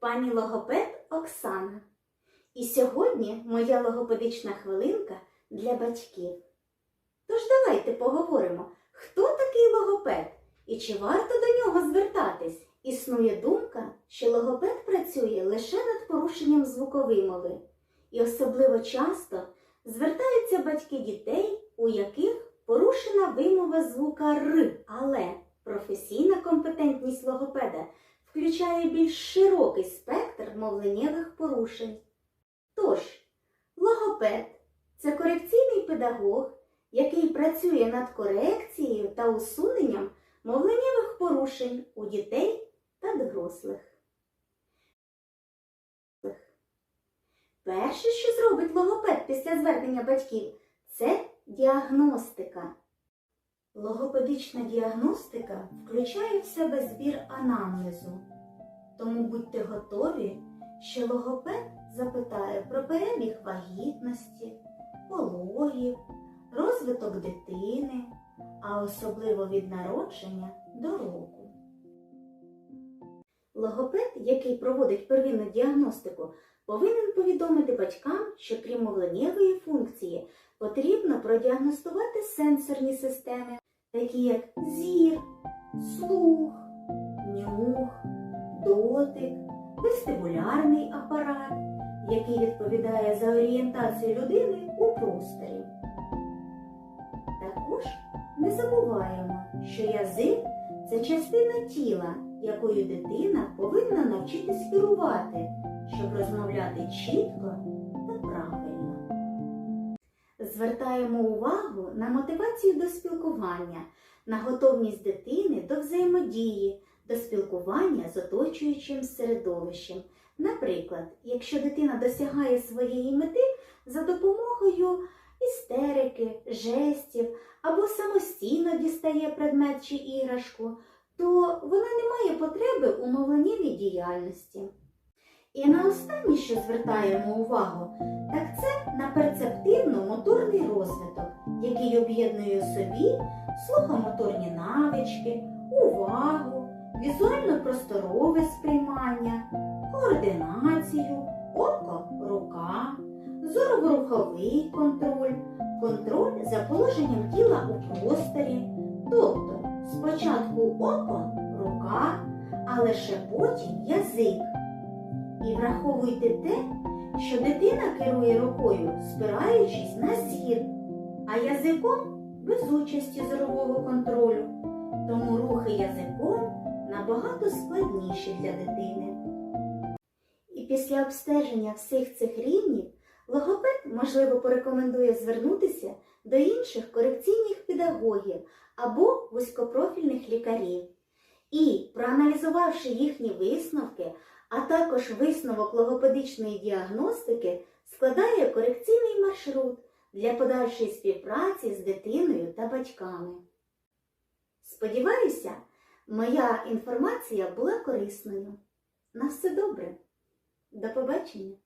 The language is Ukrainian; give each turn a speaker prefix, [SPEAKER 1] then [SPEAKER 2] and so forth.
[SPEAKER 1] вами логопед Оксана. І сьогодні моя логопедична хвилинка для батьків. Тож давайте поговоримо, хто такий логопед і чи варто до нього звертатись. Існує думка, що логопед працює лише над порушенням звукової мови. І особливо часто звертаються батьки дітей, у яких порушена вимова звука Р, але професійна компетентність логопеда включає більш широкий спектр мовленнєвих порушень. Тож, логопед це корекційний педагог, який працює над корекцією та усуненням мовленнєвих порушень у дітей та дорослих. Перше, що зробить логопед після звернення батьків, це діагностика. Логопедична діагностика включає в себе збір анамнезу. Тому будьте готові, що логопед запитає про перебіг вагітності, пологів, розвиток дитини, а особливо від народження до року. Логопед, який проводить первинну діагностику, повинен повідомити батькам, що крім мовленнєвої функції потрібно продіагностувати сенсорні системи, такі як зір, слух, нюх, дотик, вестибулярний апарат, який відповідає за орієнтацію людини у просторі. Також не забуваємо, що язик це частина тіла, якою дитина повинна навчитись керувати, щоб розмовляти чітко та правильно. Звертаємо увагу на мотивацію до спілкування, на готовність дитини до взаємодії, до спілкування з оточуючим середовищем. Наприклад, якщо дитина досягає своєї мети за допомогою істерики, жестів або самостійно дістає предмет чи іграшку, то вона не має потреби у мовленнєвій діяльності. І на останнє, що звертаємо увагу, так це на перцептивно-моторний розвиток, який об'єднує у собі слухомоторні навички, увагу, візуально-просторове сприймання, координацію, око, рука, зороворуховий контроль, контроль за положенням тіла у просторі, тобто спочатку око, рука, а лише потім язик. І враховуйте те, що дитина керує рукою, спираючись на зір, а язиком без участі зорового контролю. Тому рухи язиком набагато складніші для дитини. І після обстеження всіх цих рівнів логопед, можливо, порекомендує звернутися до інших корекційних педагогів або вузькопрофільних лікарів. І, проаналізувавши їхні висновки, а також висновок логопедичної діагностики, складає корекційний маршрут для подальшої співпраці з дитиною та батьками. Сподіваюся, моя інформація була корисною. На все добре. До побачення!